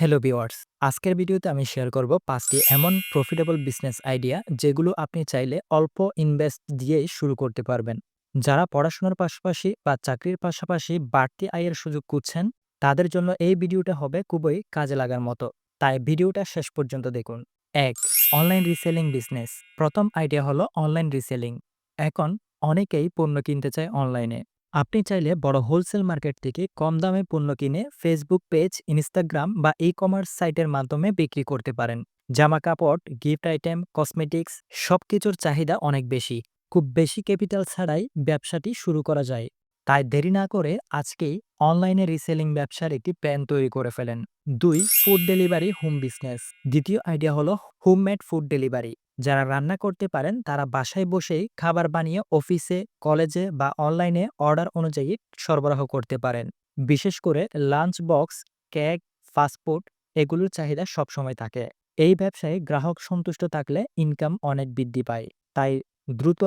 Hello viewers আজকের ভিডিওতে আমি শেয়ার করব পাঁচটি এমন প্রফিটেবল বিজনেস আইডিয়া যেগুলো আপনি চাইলে অল্প ইনভেস্ট দিয়েই শুরু করতে পারবেন। যারা পড়াশোনার পাশাপাশি বা চাকরির পাশাপাশি বাড়তি আয়ের সুযোগ খুঁজছেন, তাদের জন্য এই ভিডিওটা হবে খুবই কাজে লাগার মতো। তাই ভিডিওটা শেষ পর্যন্ত দেখুন। এক অনলাইন রিসেলিং বিজনেস প্রথম আইডিয়া হলো অনলাইন রিসেলিং এখন অনেকেই পণ্য কিনতে চায় অনলাইনে আপনি চাইলে বড় হোলসেল মার্কেট থেকে কম দামে পণ্য কিনে ফেসবুক পেজ ইনস্টাগ্রাম বা ই কমার্স সাইটের মাধ্যমে বিক্রি করতে পারেন। জামা কাপড় গিফট আইটেম কসমেটিক্স সব কিছুর চাহিদা অনেক বেশি। খুব বেশি ক্যাপিটাল ছাড়াই ব্যবসাটি শুরু করা যায়। তাই দেরি না করে আজকেই অনলাইনে রিসেলিং ব্যবসার একটি প্ল্যান তৈরি করে ফেলেন। দুই, ফুড ডেলিভারি, হোম বিজনেস। দ্বিতীয় আইডিয়া হলো হোমমেড ফুড ডেলিভারি। যারা রান্না করতে পারেন, তারা বাসায় বসেই খাবার বানিয়ে অফিসে, কলেজে বা অনলাইনে অর্ডার অনুযায়ী সরবরাহ করতে পারেন। বিশেষ করে লাঞ্চ বক্স, কেক ফাস্টফুড এগুলোর চাহিদা সবসময় থাকে। এই ব্যবসায় গ্রাহক সন্তুষ্ট থাকলে ইনকাম অনেক বৃদ্ধি পায়। তাই দ্রুত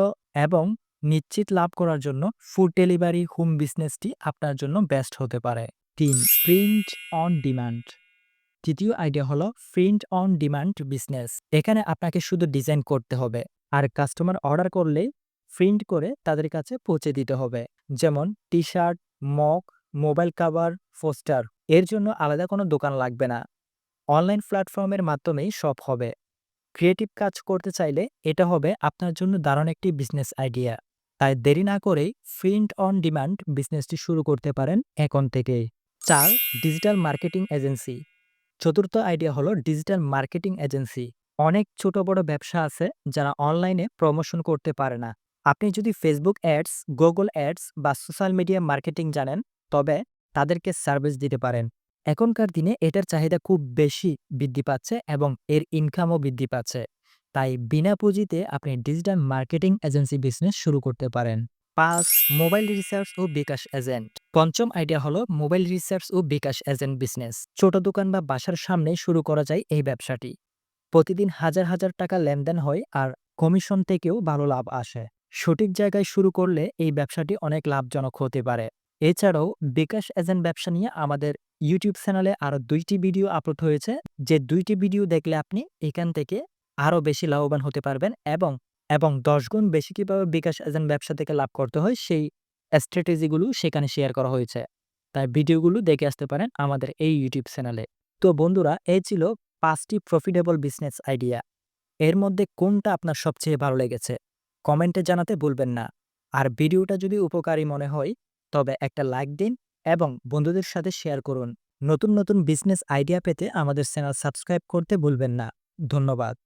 এবং নিশ্চিত লাভ করার জন্য ফুড ডেলিভারি হোম বিজনেসটি আপনার জন্য বেস্ট হতে পারে। তিন প্রিন্ট অন ডিমান্ড তৃতীয় আইডিয়া হলো প্রিন্ট অন ডিমান্ড বিজনেস এখানে আপনাকে শুধু ডিজাইন করতে হবে, আর কাস্টমার অর্ডার করলেই প্রিন্ট করে তাদের কাছে পৌঁছে দিতে হবে। যেমন T shirt mug mobile cover poster এর জন্য আলাদা কোনো দোকান লাগবে না। অনলাইন প্ল্যাটফর্মের মাধ্যমেই সব হবে। ক্রিয়েটিভ কাজ করতে চাইলে এটা হবে আপনার জন্য দারুণ একটি বিজনেস আইডিয়া তাই দেরি না করেই প্রিন্ট অন ডিমান্ড বিজনেসটি শুরু করতে পারেন এখন থেকেই চার ডিজিটাল মার্কেটিং এজেন্সি চতুর্থ আইডিয়া হলো ডিজিটাল মার্কেটিং এজেন্সি অনেক ছোট বড় ব্যবসা আছে যারা অনলাইনে প্রমোশন করতে পারে না। আপনি যদি ফেসবুক অ্যাডস গুগল অ্যাডস বা সোশ্যাল মিডিয়া মার্কেটিং জানেন, তবে তাদেরকে সার্ভিস দিতে পারেন। এখনকার দিনে এটার চাহিদা খুব বেশি বৃদ্ধি পাচ্ছে এবং এর ইনকামও বৃদ্ধি পাচ্ছে। তাই বিনা পুঁজিতে আপনি ডিজিটাল মার্কেটিং এজেন্সি বিজনেস শুরু করতে পারেন। পাঁচ, মোবাইল রিসার্চ ও বিকাশ এজেন্ট। পঞ্চম আইডিয়া হলো মোবাইল রিসার্চ ও বিকাশ এজেন্ট বিজনেস। ছোট দোকান বা বাসার সামনে শুরু করা যায় এই ব্যবসাটি। প্রতিদিন হাজার হাজার টাকা লেনদেন হয় আর কমিশন থেকেও ভালো লাভ আসে। সঠিক জায়গায় শুরু করলে এই ব্যবসাটি অনেক লাভজনক হতে পারে। এছাড়াও বিকাশ এজেন্ট ব্যবসা নিয়ে আমাদের ইউটিউব চ্যানেলে আরও দুইটি ভিডিও আপলোড হয়েছে। যে দুইটি ভিডিও দেখলে আপনি এখান থেকে আরও বেশি লাভবান হতে পারবেন এবং এবং দশ গুণ বেশি কীভাবে বিকাশ এজেন্ট ব্যবসা থেকে লাভ করতে হয়, সেই স্ট্র্যাটেজিগুলো সেখানে শেয়ার করা হয়েছে। তাই ভিডিওগুলো দেখে আসতে পারেন আমাদের এই ইউটিউব চ্যানেলে তো বন্ধুরা, এই ছিল পাঁচটি প্রফিটেবল বিজনেস আইডিয়া এর মধ্যে কোনটা আপনার সবচেয়ে ভালো লেগেছে? কমেন্টে জানাতে ভুলবেন না। আর ভিডিওটা যদি উপকারী মনে হয়, তবে একটা লাইক দিন এবং বন্ধুদের সাথে শেয়ার করুন। নতুন নতুন বিজনেস আইডিয়া পেতে আমাদের চ্যানেল সাবস্ক্রাইব করতে ভুলবেন না। ধন্যবাদ।